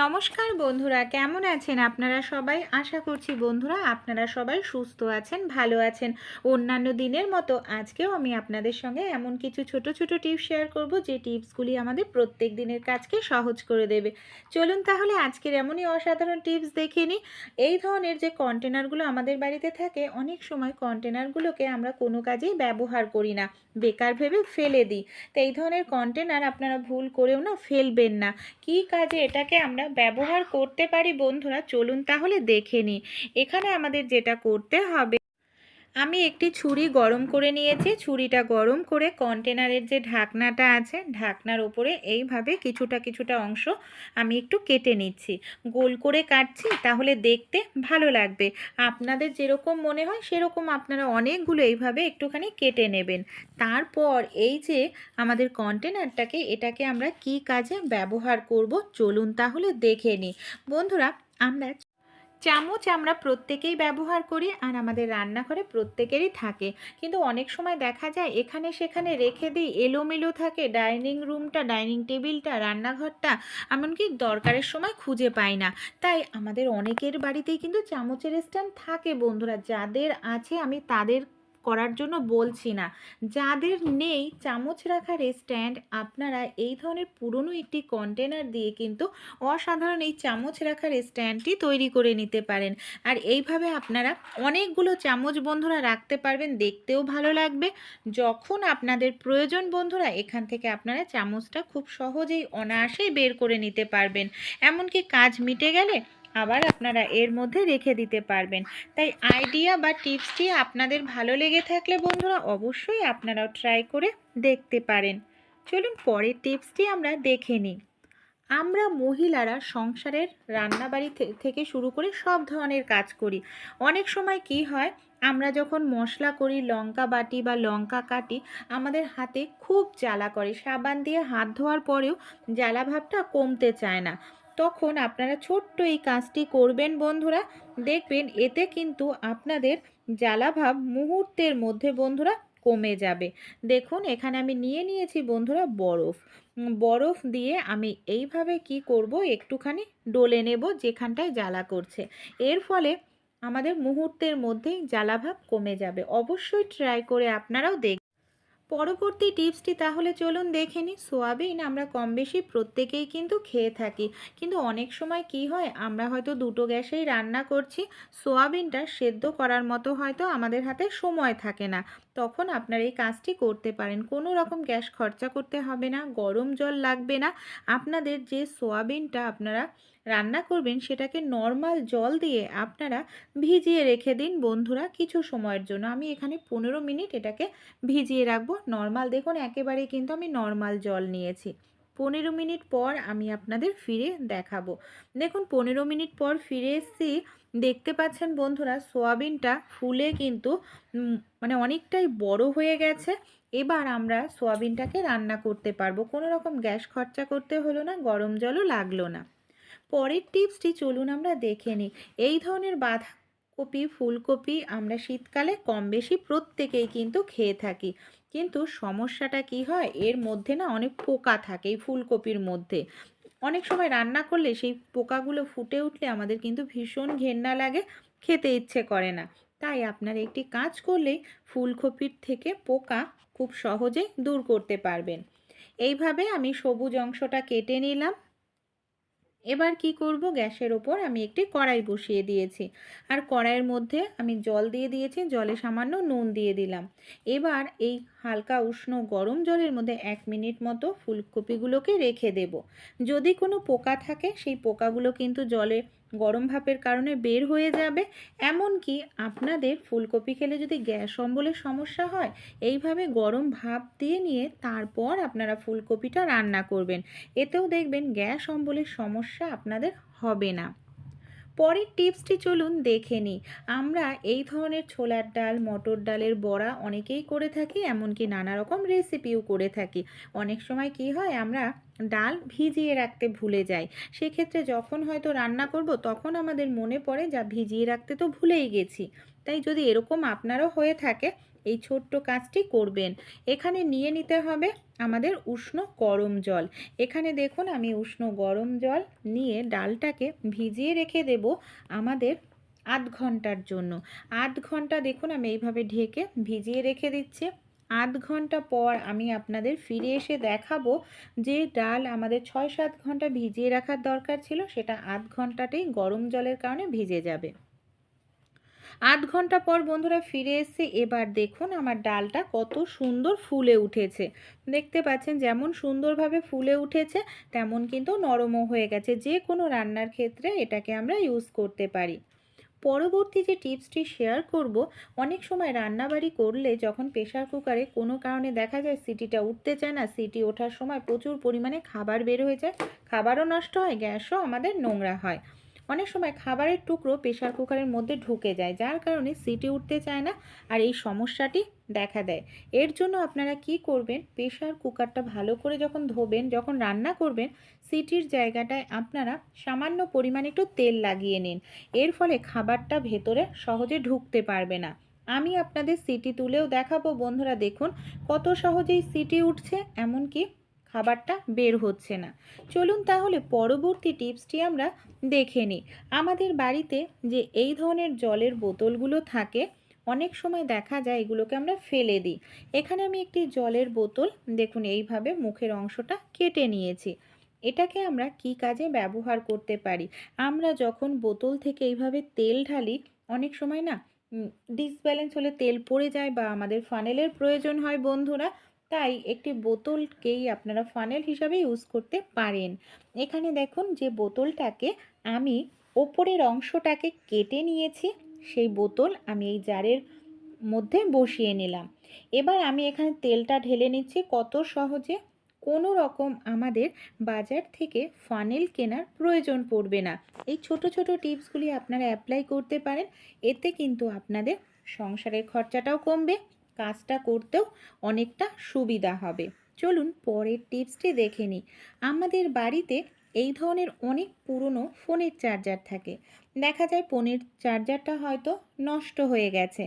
নমস্কার বন্ধুরা, কেমন আছেন আপনারা সবাই? আশা করছি বন্ধুরা আপনারা সবাই সুস্থ আছেন, ভালো আছেন। অন্যান্য দিনের মতো আজকেও আমি আপনাদের সঙ্গে এমন কিছু ছোট ছোট টিপস শেয়ার করব, যে টিপসগুলি আমাদের প্রত্যেক দিনের কাজকে সহজ করে দেবে। চলুন তাহলে আজকের এমনই অসাধারণ টিপস দেখে নিই। এই ধরনের যে কন্টেনারগুলো আমাদের বাড়িতে থাকে, অনেক সময় কন্টেনারগুলোকে আমরা কোনো কাজেই ব্যবহার করি না। বেকার ভেবে ফেলে দিই। তো এই ধরনের কন্টেনার আপনারা ভুল করেও না ফেলবেন না। কী কাজে এটাকে আমরা ব্যবহার করতে পারি বন্ধুরা চলুন তাহলে দেখে নিই। এখানে আমাদের যেটা করতে হবে আমি একটি ছুরি গরম করে নিয়েছি। ছুরিটা গরম করে কন্টেনারের যে ঢাকনাটা আছে, ঢাকনার ওপরে এইভাবে কিছুটা কিছুটা অংশ আমি একটু কেটে নিচ্ছি। গোল করে কাটছি, তাহলে দেখতে ভালো লাগবে। আপনাদের যেরকম মনে হয়, সেরকম আপনারা অনেকগুলো এইভাবে একটুখানি কেটে নেবেন। তারপর এই যে আমাদের কন্টেনারটাকে, এটাকে আমরা কি কাজে ব্যবহার করব? চলুন তাহলে দেখে নিই। বন্ধুরা, আমরা চামচ আমরা প্রত্যেকেই ব্যবহার করি আর আমাদের রান্নাঘরে প্রত্যেকেরই থাকে। কিন্তু অনেক সময় দেখা যায় এখানে সেখানে রেখে দিই, এলোমেলো থাকে, ডাইনিং রুমটা, ডাইনিং টেবিলটা, রান্নাঘরটা এমনকি দরকারের সময় খুঁজে পাই না। তাই আমাদের অনেকের বাড়িতেই কিন্তু চামচের স্ট্যান্ড থাকে বন্ধুরা। যাদের আছে আমি তাদের করার জন্য বলছি না। যাদের নেই চামচ রাখার স্ট্যান্ড আপনারা এই ধরনের পুরনো একটি কন্টেনার দিয়ে কিন্তু অসাধারণ এই চামচ রাখার স্ট্যান্ডটি তৈরি করে নিতে পারেন। আর এইভাবে আপনারা অনেকগুলো চামচ বন্ধুরা রাখতে পারবেন, দেখতেও ভালো লাগবে। যখন আপনাদের প্রয়োজন বন্ধুরা, এখান থেকে আপনারা চামচটা খুব সহজেই অনায়াসেই বের করে নিতে পারবেন। এমনকি কাজ মিটে গেলে আবার আপনারা এর মধ্যে রেখে দিতে পারবেন। তাই আইডিয়া বা টিপসটি আপনাদের ভালো লেগে থাকলে বন্ধুরা অবশ্যই আপনারাও ট্রাই করে দেখতে পারেন। চলুন পরের টিপসটি আমরা দেখে নিই। আমরা মহিলারা সংসারের রান্নাবাড়ি থেকে শুরু করে সব ধরনের কাজ করি। অনেক সময় কি হয়, আমরা যখন মশলা করি, লঙ্কা বাটি বা লঙ্কা কাটি, আমাদের হাতে খুব জ্বালা করে। সাবান দিয়ে হাত ধোয়ার পরেও জ্বালা ভাবটা কমতে চায় না। তখন আপনারা ছোট্ট এই কাজটি করবেন বন্ধুরা। দেখবেন এতে কিন্তু আপনাদের জ্বালাভাব মুহূর্তের মধ্যে বন্ধুরা কমে যাবে। দেখুন, এখানে আমি নিয়ে নিয়েছি বন্ধুরা বরফ। বরফ দিয়ে আমি এইভাবে কি করব, একটুখানি ডলে নেব যেখানটায় জ্বালা করছে। এর ফলে আমাদের মুহূর্তের মধ্যেই জ্বালাভাব কমে যাবে। অবশ্যই ট্রাই করে আপনারাও দেখ পরবর্তী টিপসটি তাহলে চলুন দেখে নিই। সোয়াবিন আমরা কম বেশি প্রত্যেকেই কিন্তু খেয়ে থাকি। কিন্তু অনেক সময় কি হয়, আমরা হয়তো দুটো গ্যাসেই রান্না করছি, সোয়াবিনটা সেদ্ধ করার মতো হয়তো আমাদের হাতে সময় থাকে না। তখন আপনার এই কাজটি করতে পারেন। কোনো রকম গ্যাস খরচা করতে হবে না, গরম জল লাগবে না। আপনাদের যে সোয়াবিনটা আপনারা রান্না করবেন সেটাকে নর্মাল জল দিয়ে আপনারা ভিজিয়ে রেখে দিন বন্ধুরা কিছু সময়ের জন্য। আমি এখানে পনেরো মিনিট এটাকে ভিজিয়ে রাখব। নর্মাল দেখুন একেবারে কিন্তু আমি নর্মাল জল নিয়েছি। পনেরো মিনিট পর আমি আপনাদের ফিরে দেখাবো। দেখুন পনেরো মিনিট পর ফিরে এসেছি। দেখতে পাচ্ছেন বন্ধুরা সোয়াবিনটা ফুলে কিন্তু মানে অনেকটাই বড় হয়ে গেছে। এবার আমরা সোয়াবিনটাকে রান্না করতে পারব। কোনো রকম গ্যাস খরচা করতে হলো না, গরম জলও লাগল না। পরের টিপসটি চলুন আমরা দেখে নিই। এই ধরনের বাঁধাকপি, ফুলকপি আমরা শীতকালে কম বেশি প্রত্যেকেই কিন্তু খেয়ে থাকি। কিন্তু সমস্যাটা কি হয়? এর মধ্যে না অনেক পোকা থাকে এই ফুলকপির মধ্যে। অনেক সময় রান্না করলে সেই পোকাগুলো ফুটে উঠলে আমাদের কিন্তু ভীষণ ঘেন্না লাগে, খেতে ইচ্ছে করে না। তাই আপনারা একটি কাজ করলেই ফুলকপির থেকে পোকা খুব সহজেই দূর করতে পারবেন। এইভাবে আমি সবুজ অংশটা কেটে নিলাম। এবার কি করব? গ্যাসের ওপর আমি একটি কড়াই বসিয়ে দিয়েছি। আর কড়াইয়ের মধ্যে আমি জল দিয়ে দিয়েছি, জলে সামান্য নুন দিয়ে দিলাম। এবার এই হালকা উষ্ণ গরম জলের মধ্যে এক মিনিট মতো ফুলকপিগুলোকে রেখে দেব। যদি কোনো পোকা থাকে, সেই পোকাগুলো কিন্তু জলে গরম ভাপের কারণে বের হয়ে যাবে। এমন কি আপনাদের ফুলকপি খেলে যদি গ্যাস অম্বলের সমস্যা হয়, এইভাবে গরম ভাপ দিয়ে নিয়ে তারপর আপনারা ফুলকপিটা রান্না করবেন। এতেও দেখবেন গ্যাস অম্বলের সমস্যা আপনাদের হবে না। পরের টিপসটি চলুন দেখে নিই। আমরা এই ধরনের ছোলার ডাল, মটর ডালের বড়া অনেকেই করে থাকি, এমনকি নানা রকম রেসিপিও করে থাকি। অনেক সময় কি হয়, আমরা ডাল ভিজিয়ে রাখতে ভুলে যাই। সেক্ষেত্রে যখন হয়তো রান্না করব, তখন আমাদের মনে পড়ে, যা ভিজিয়ে রাখতে তো ভুলেই গেছি। তাই যদি এরকম আপনারও হয়ে থাকে এই ছোট্ট কাজটি করবেন। এখানে নিয়ে নিতে হবে আমাদের উষ্ণ গরম জল। এখানে দেখুন আমি উষ্ণ গরম জল নিয়ে ডালটাকে ভিজিয়ে রেখে দেব আমাদের আধ ঘণ্টার জন্য। আধ ঘণ্টা দেখুন আমি এইভাবে ঢেকে ভিজিয়ে রেখে দিচ্ছি। আধ ঘণ্টা পর আমি আপনাদের ফিরে এসে দেখাবো যে ডাল আমাদের ছয় সাত ঘণ্টা ভিজিয়ে রাখার দরকার ছিল, সেটা আধ ঘন্টাতেই গরম জলের কারণে ভিজে যাবে। আধ ঘণ্টা পর বন্ধুরা ফিরে এসে এবার দেখুন আমার ডালটা কত সুন্দর ফুলে উঠেছে। দেখতে পাচ্ছেন যেমন সুন্দরভাবে ফুলে উঠেছে, তেমন কিন্তু নরমও হয়ে গেছে। যে কোনো রান্নার ক্ষেত্রে এটাকে আমরা ইউজ করতে পারি। পরবর্তী যে টিপসটি শেয়ার করব, অনেক সময় রান্নাবাড়ি করলে যখন প্রেশার কুকারে কোনো কারণে দেখা যায় সিটিটা উঠতে চায় না, সিটি ওঠার সময় প্রচুর পরিমাণে খাবার বের হয়ে যায়, খাবারও নষ্ট হয়, গ্যাসও আমাদের নোংরা হয়। অনেক সময় খাবারের টুকরো প্রেশার কুকারের মধ্যে ঢুকে যায়, যার কারণে সিটি উঠতে চায় না আর এই সমস্যাটি দেখা দেয়। এর জন্য আপনারা কি করবেন? প্রেশার কুকারটা ভালো করে যখন ধোবেন, যখন রান্না করবেন, সিটির জায়গাটায় আপনারা সামান্য পরিমাণে একটু তেল লাগিয়ে নিন। এর ফলে খাবারটা ভেতরে সহজে ঢুকতে পারবে না। আমি আপনাদের সিটি তুলেও দেখাবো। বন্ধুরা দেখুন কত সহজেই সিটি উঠছে, এমনকি খাবারটা বের হচ্ছে না। চলুন তাহলে পরবর্তী টিপসটি আমরা দেখে নিই। আমাদের বাড়িতে যে এই ধরনের জলের বোতলগুলো থাকে, অনেক সময় দেখা যায় এগুলোকে আমরা ফেলে দিই। এখানে আমি একটি জলের বোতল, দেখুন এইভাবে মুখের অংশটা কেটে নিয়েছি। এটাকে আমরা কি কাজে ব্যবহার করতে পারি? আমরা যখন বোতল থেকে এইভাবে তেল ঢালি, অনেক সময় না ডিসব্যালেন্স হলে তেল পড়ে যায় বা আমাদের ফানেলের প্রয়োজন হয় বন্ধুরা। তাই একটি বোতলকেই আপনারা ফানেল হিসাবে ইউজ করতে পারেন। এখানে দেখুন যে বোতলটাকে আমি ওপরের অংশটাকে কেটে নিয়েছি, সেই বোতল আমি এই জারের মধ্যে বসিয়ে নিলাম। এবার আমি এখানে তেলটা ঢেলে নিচ্ছি, কত সহজে কোনো রকম আমাদের বাজার থেকে ফানেল কেনার প্রয়োজন পড়বে না। এই ছোট ছোট টিপসগুলি আপনারা অ্যাপ্লাই করতে পারেন, এতে কিন্তু আপনাদের সংসারের খরচাটাও কমবে। কাজটা করতেও অনেকটা সুবিধা হবে। চলুন পরের টিপসটি দেখে নিই। আমাদের বাড়িতে এই ধরনের অনেক পুরনো ফোনের চার্জার থাকে। দেখা যায় ফোনের চার্জারটা হয়তো নষ্ট হয়ে গেছে।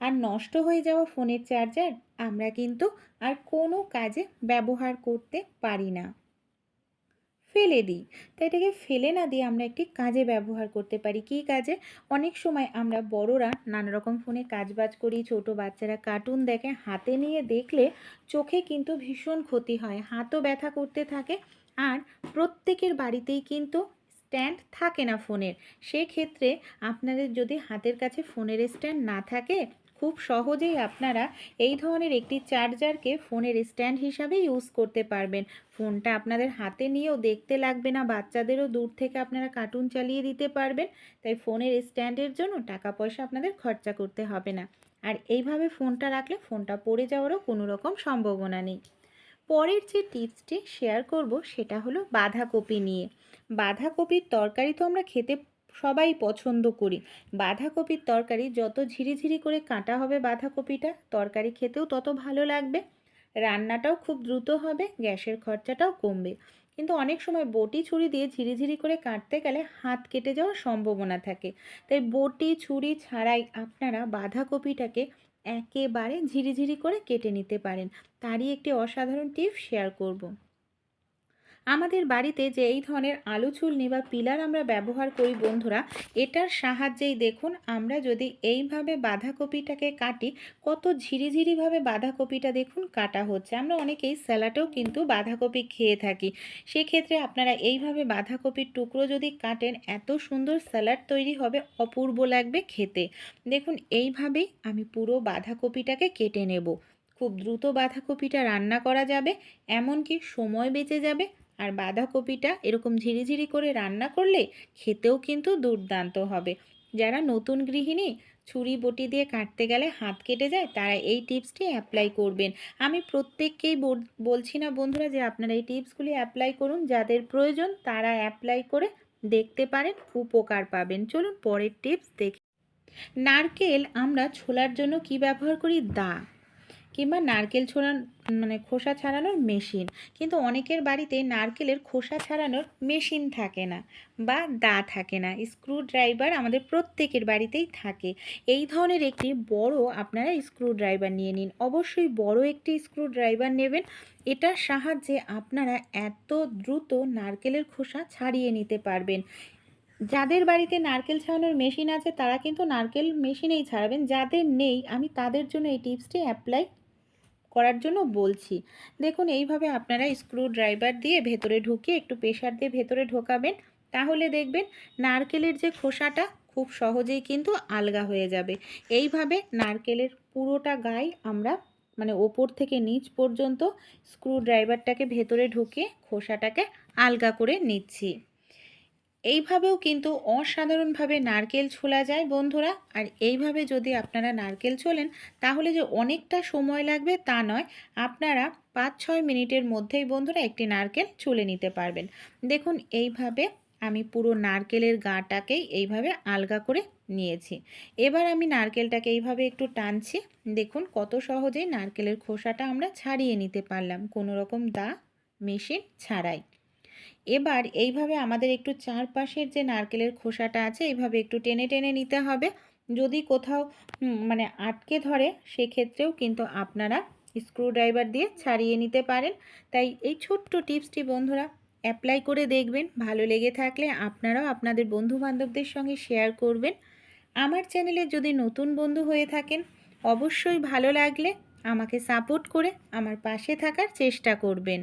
আর নষ্ট হয়ে যাওয়া ফোনের চার্জার আমরা কিন্তু আর কোনো কাজে ব্যবহার করতে পারি না। ফেলে দিই। তাই এটাকে ফেলে না দিয়ে আমরা একটি কাজে ব্যবহার করতে পারি। কী কাজে? অনেক সময় আমরা বড়রা নানা রকম ফোনে কাজবাজ করি, ছোট বাচ্চারা কার্টুন দেখে, হাতে নিয়ে দেখলে চোখে কিন্তু ভীষণ ক্ষতি হয়। হাতও ব্যথা করতে থাকে আর প্রত্যেকের বাড়িতেই কিন্তু স্ট্যান্ড থাকে না ফোনের। সেক্ষেত্রে আপনাদের যদি হাতের কাছে ফোনের স্ট্যান্ড না থাকে খুব সহজেই আপনারা এই ধরনের একটি চার্জারকে ফোনের স্ট্যান্ড হিসাবে ইউজ করতে পারবেন। ফোনটা আপনাদের হাতে নিয়েও দেখতে লাগবে না, বাচ্চাদেরও দূর থেকে আপনারা কার্টুন চালিয়ে দিতে পারবেন, তাই ফোনের স্ট্যান্ডের জন্য টাকা পয়সা আপনাদের খরচা করতে হবে না। আর এইভাবে ফোনটা রাখলে ফোনটা পড়ে যাওয়ারও কোনো রকম সম্ভাবনা নেই। পরের যে টিপসটি শেয়ার করব সেটা হলো বাঁধাকপি নিয়ে। বাঁধাকপির তরকারি তো আমরা খেতে সবাই পছন্দ করি। বাঁধাকপির তরকারি যত ঝিরিঝিরি করে কাটা হবে বাঁধাকপিটা, তরকারি খেতেও তত ভালো লাগবে। রান্নাটাও খুব দ্রুত হবে, গ্যাসের খরচাটাও কমবে। কিন্তু অনেক সময় বটি ছুরি দিয়ে ঝিরিঝিরি করে কাটতে গেলে হাত কেটে যাওয়ার সম্ভাবনা থাকে। তাই বটি ছুরি ছাড়াই আপনারা বাঁধাকপিটাকে একেবারে ঝিরিঝিরি করে কেটে নিতে পারেন। তারই একটি অসাধারণ টিপ শেয়ার করব। আমাদের বাড়িতে যে এই ধরনের আলু চুলনি বা পিলার আমরা ব্যবহার করি বন্ধুরা, এটার সাহায্যেই দেখুন আমরা যদি এইভাবে বাঁধাকপিটাকে কাটি, কত ঝিরিঝিরিভাবে বাঁধাকপিটা দেখুন কাটা হচ্ছে। আমরা অনেকেই স্যালাডেও কিন্তু বাঁধাকপি খেয়ে থাকি। সেক্ষেত্রে আপনারা এইভাবে বাঁধাকপির টুকরো যদি কাটেন, এত সুন্দর স্যালাড তৈরি হবে, অপূর্ব লাগবে খেতে। দেখুন এইভাবেই আমি পুরো বাঁধাকপিটাকে কেটে নেব। খুব দ্রুত বাঁধাকপিটা রান্না করা যাবে, এমনকি সময় বেঁচে যাবে আর বাঁধাকপিটা এরকম ঝিরিঝিরি করে রান্না করলে খেতেও কিন্তু দুর্দান্ত হবে। যারা নতুন গৃহিণী, ছুরি বটি দিয়ে কাটতে গেলে হাত কেটে যায়, তারা এই টিপসটি অ্যাপ্লাই করবেন। আমি প্রত্যেককেই বলছি না বন্ধুরা যে আপনারা এই টিপসগুলি অ্যাপ্লাই করুন, যাদের প্রয়োজন তারা অ্যাপ্লাই করে দেখতে পারেন, উপকার পাবেন। চলুন পরের টিপস দেখি। নারকেল আমরা ছোলার জন্য কি ব্যবহার করি? দা। কিংবা নারকেল ছোড়ান মানে খোসা ছাড়ানোর মেশিন। কিন্তু অনেকের বাড়িতে নারকেলের খোসা ছাড়ানোর মেশিন থাকে না বা দা থাকে না। স্ক্রু ড্রাইভার আমাদের প্রত্যেকের বাড়িতেই থাকে। এই ধরনের একটি বড় আপনারা স্ক্রু ড্রাইভার নিয়ে নিন। অবশ্যই বড় একটি স্ক্রু ড্রাইভার নেবেন। এটার সাহায্যে আপনারা এত দ্রুত নারকেলের খোসা ছাড়িয়ে নিতে পারবেন। যাদের বাড়িতে নারকেল ছাড়ানোর মেশিন আছে, তারা কিন্তু নারকেল মেশিনেই ছাড়াবেন। যাদের নেই, আমি তাদের জন্য এই টিপসটি অ্যাপ্লাই করার জন্য বলছি। দেখুন, এইভাবে আপনারা স্ক্রু ড্রাইভার দিয়ে ভেতরে ঢুকিয়ে একটু প্রেশার দিয়ে ভেতরে ঢোকাবেন, তাহলে দেখবেন নারকেলের যে খোসাটা খুব সহজেই কিন্তু আলগা হয়ে যাবে। এইভাবে নারকেলের পুরোটা গায়ে আমরা মানে ওপর থেকে নিচ পর্যন্ত স্ক্রু ড্রাইভারটাকে ভেতরে ঢুকিয়ে খোসাটাকে আলগা করে নিচ্ছি। এইভাবেও কিন্তু অসাধারণভাবে নারকেল ছোলা যায় বন্ধুরা। আর এইভাবে যদি আপনারা নারকেল ছোলেন, তাহলে যে অনেকটা সময় লাগবে তা নয়, আপনারা পাঁচ ছয় মিনিটের মধ্যেই বন্ধুরা একটি নারকেল ছুলে নিতে পারবেন। দেখুন, এইভাবে আমি পুরো নারকেলের গাটাকেই এইভাবে আলগা করে নিয়েছি। এবার আমি নারকেলটাকে এইভাবে একটু টানছি। দেখুন, কত সহজেই নারকেলের খোসাটা আমরা ছাড়িয়ে নিতে পারলাম। কোনো রকম দা, মেশিন ছাড়াই। এবার এইভাবে আমাদের একটু চারপাশের যে নারকেলের খোসাটা আছে, এইভাবে একটু টেনে টেনে নিতে হবে। যদি কোথাও মানে আটকে ধরে, সেক্ষেত্রেও কিন্তু আপনারা স্ক্রুড্রাইভার দিয়ে ছাড়িয়ে নিতে পারেন। তাই এই ছোট্ট টিপসটি বন্ধুরা অ্যাপ্লাই করে দেখবেন। ভালো লেগে থাকলে আপনারাও আপনাদের বন্ধু বান্ধবদের সঙ্গে শেয়ার করবেন। আমার চ্যানেলে যদি নতুন বন্ধু হয়ে থাকেন, অবশ্যই ভালো লাগলে আমাকে সাপোর্ট করে আমার পাশে থাকার চেষ্টা করবেন।